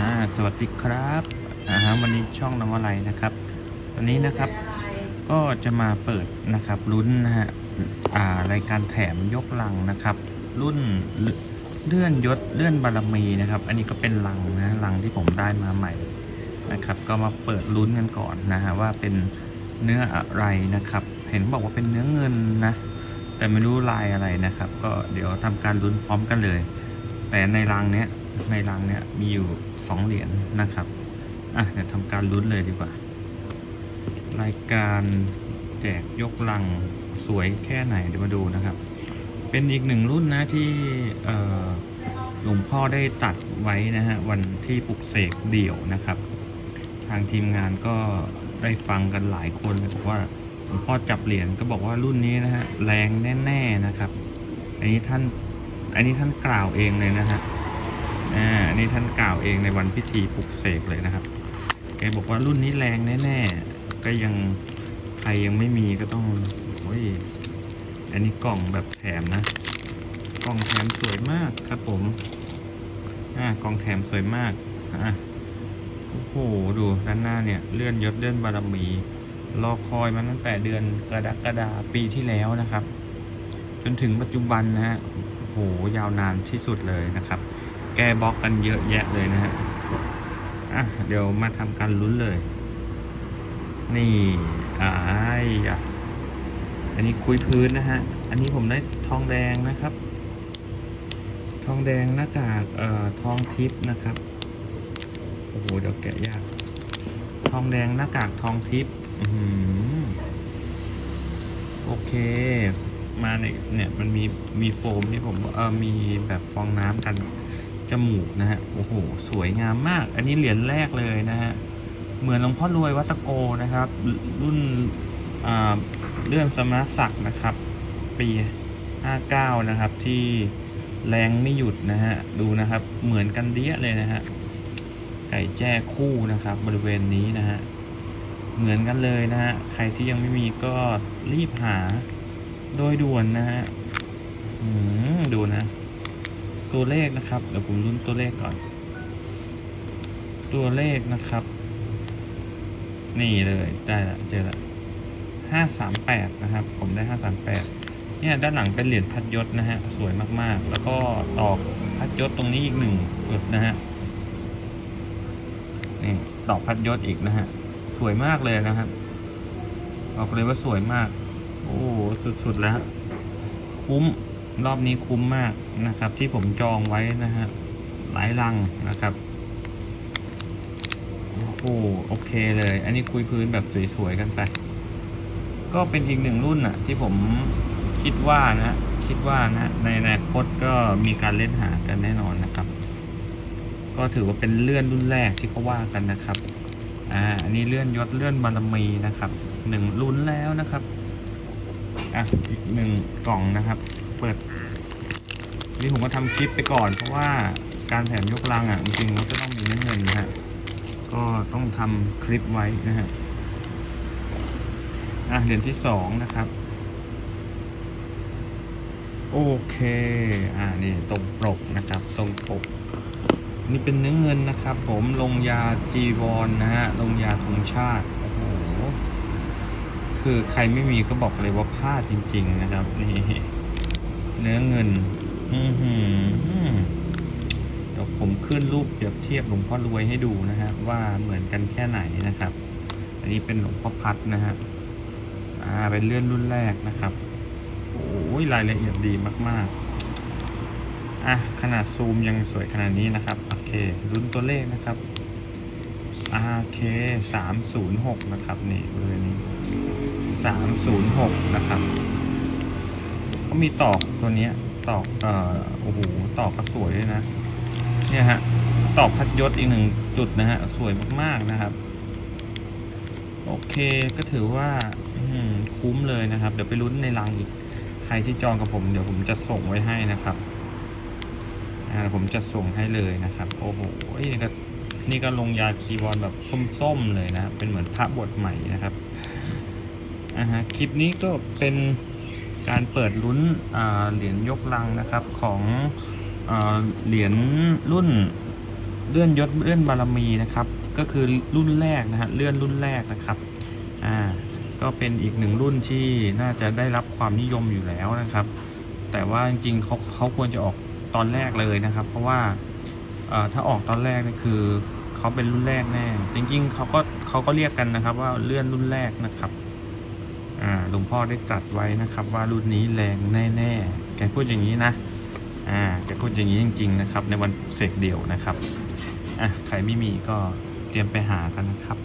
อ่าสวัสดีครับอ่าฮะวันนี้ช่องน้องอะไรนะครับวันนี้นะครับก็จะมาเปิดนะครับลุ้นนะฮะอ่ารายการแถมยกลังนะครับ รุ่นเลื่อนยศเลื่อนบารมีนะครับ อันนี้ก็เป็นลังนะลังที่ผมได้มาใหม่นะครับ ก็มาเปิดลุ้นกันก่อนนะฮะว่าเป็นเนื้ออะไรนะครับ เห็นบอกว่าเป็นเนื้อเงินนะแต่ไม่รู้ลายอะไรนะครับ ก็เดี๋ยวทำการลุ้นพร้อมกันเลย แต่ในรังเนี้ย ในรังเนี้ยมีอยู่สองเหรียญนะครับ อะเดี๋ยวทำการลุ้นเลยดีกว่า รายการแจกยกลังสวยแค่ไหนเดี๋ยวมาดูนะครับ เป็นอีกหนึ่งรุ่นนะที่หลวงพ่อได้ตัดไว้นะฮะวันที่ปลุกเสกเดี่ยวนะครับ ทางทีมงานก็ได้ฟังกันหลายคนเลยบอกว่าหลวงพ่อจับเหรียญก็บอกว่ารุ่นนี้นะฮะแรงแน่ ๆนะครับ อันนี้ท่านอันนี้ท่านกล่าวเองเลยนะฮะ อ่าอันนี้ท่านกล่าวเองในวันพิธีปลุกเสกเลยนะครับ แกบอกว่ารุ่นนี้แรงแน่ๆ ก็ยังใครยังไม่มีก็ต้องโอ้ยอันนี้กล่องแบบแถมนะ กล่องแถมสวยมากครับผม อ่ากล่องแถมสวยมากอะโอ้โหดูด้านหน้าเนี่ยเลื่อนยศเลื่อนบารมี รอคอยมาตั้งแต่เดือนกรกฎาปีที่แล้วนะครับ จนถึงปัจจุบันนะฮะโอ้โหยาวนานที่สุดเลยนะครับ แก้บล็อกกันเยอะแยะเลยนะฮะอะเดี๋ยวมาทำการลุ้นเลย นี่อ้ายอะอันนี้คุยพื้นนะฮะ อันนี้ผมได้ทองแดงนะครับ ทองแดงหน้ากากเอ่อทองทิพย์นะครับโอ้โหเดี๋ยวแกะยากทองแดงหน้ากากทองทิพย์โอเค มาในเนี่ยมันมีมีโฟมที่ผมเออมีแบบฟองน้ำกัน จมูกนะฮะ โอ้โห สวยงามมาก อันนี้เหรียญแรกเลยนะฮะ เหมือนหลวงพ่อรวยวัตโกนะครับ รุ่นเลื่อนสมณศักดิ์นะครับ ปี 59 นะครับ ที่แรงไม่หยุดนะฮะ ดูนะครับ เหมือนกันเดี้ยเลยนะฮะ ไก่แจ้คู่นะครับ บริเวณนี้นะฮะ เหมือนกันเลยนะฮะ ใครที่ยังไม่มีก็รีบหาโดยด่วนนะฮะดูนะ ตัวเลขนะครับเดี๋ยวผมรุ่นตัวเลขก่อน ตัวเลขนะครับ นี่เลยได้ละเจอละห้าสามแปดนะครับ ผมได้ห้าสามแปดเนี่ยด้านหลังเป็นเหรียญพัดยศนะฮะสวยมากๆ แล้วก็ตอกพัดยศตรงนี้อีกหนึ่งจุดนะฮะนี่ตอกพัดยศอีกนะฮะสวยมากเลยนะครับบอกเลยว่าสวยมาก โอ้สุดๆแล้ว คุ้ม รอบนี้คุ้มมากนะครับ ที่ผมจองไว้นะฮะหลายลังนะครับโอ้โอเคเลย อันนี้คุยพื้นแบบสวยๆกันไป ก็เป็นอีกหนึ่งรุ่นอะที่ผมคิดว่านะคิดว่านะในอนาคตก็มีการเล่นหากันแน่นอนนะครับ ก็ถือว่าเป็นเลื่อนรุ่นแรกที่เขาว่ากันนะครับอ่าอันนี้เลื่อนยศเลื่อนบารมีนะครับหนึ่งรุ่นแล้วนะครับอะอีกหนึ่งกล่องนะครับ เปิด นี่ผมก็ทำคลิปไปก่อน เพราะว่าการแถมยกลังอะจริงๆมันก็ต้องมีเนื้อเงินนะฮะก็ต้องทำคลิปไว้นะฮะอะเหรียญที่สองนะครับ โอเค อ่านี่ตรงปกนะครับ ตรงปก นี่เป็นเนื้อเงินนะครับ ผมลงยาจีวรนนะฮะลงยาธงชาติโอ้โหคือใครไม่มีก็บอกเลยว่าพลาดจริง ๆ นะครับนี่ เนื้อเงิน อือหือเดี๋ยวผมขึ้นรูปเปรียบเทียบหลวงพ่อรวยให้ดูนะฮะว่าเหมือนกันแค่ไหนนะครับ อันนี้เป็นหลวงพ่อพัดนะฮะ อ่า เป็นเลื่อนรุ่นแรกนะครับ โอ้ยรายละเอียดดีมาก ๆ อะ ขนาดซูมยังสวยขนาดนี้นะครับ โอเค รุ่นตัวเลขนะครับ RK 306 นะครับ นี่บริเวณนี้ 306 นะครับ เขามีตอกตัวนี้ตอกเอ่อโอ้โหตอกก็สวยเลยนะ เนี่ยฮะตอกพัดยศอีกหนึ่งจุดนะฮะสวยมากๆนะครับ โอเคก็ถือว่าคุ้มเลยนะครับ เดี๋ยวไปลุ้นในรังอีกใครที่จองกับผมเดี๋ยวผมจะส่งไว้ให้นะครับอ่าผมจะส่งให้เลยนะครับ โอ้โหนี่ก็นี่ก็ลงยาจีวรแบบส้มๆเลยนะเป็นเหมือนพระบทใหม่นะครับอ่าฮะคลิปนี้ก็เป็น การเปิดลุ้นเหรียญยกลังนะครับของเหรียญรุ่นเลื่อนยศเลื่อนบารมีนะครับ ก็คือรุ่นแรกนะฮะเลื่อนรุ่นแรกนะครับอ่าก็เป็นอีกหนึ่งรุ่นที่น่าจะได้รับความนิยมอยู่แล้วนะครับ แต่ว่าจริงๆเขาเขาควรจะออกตอนแรกเลยนะครับ เพราะว่าถ้าออกตอนแรกนี่คือเขาเป็นรุ่นแรกแน่ จริงๆเขาก็เขาก็เรียกกันนะครับว่าเลื่อนรุ่นแรกนะครับ หลวงพ่อได้ตรัดไว้นะครับ ว่ารุ่นนี้แรงแน่ๆ แกพูดอย่างนี้นะ อ่า แกพูดอย่างนี้จริงๆนะครับ ในวันเสกเดี่ยวนะครับ อะ ใครไม่มีก็เตรียมไปหากันนะครับ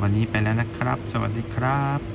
วันนี้ไปแล้วนะครับ สวัสดีครับ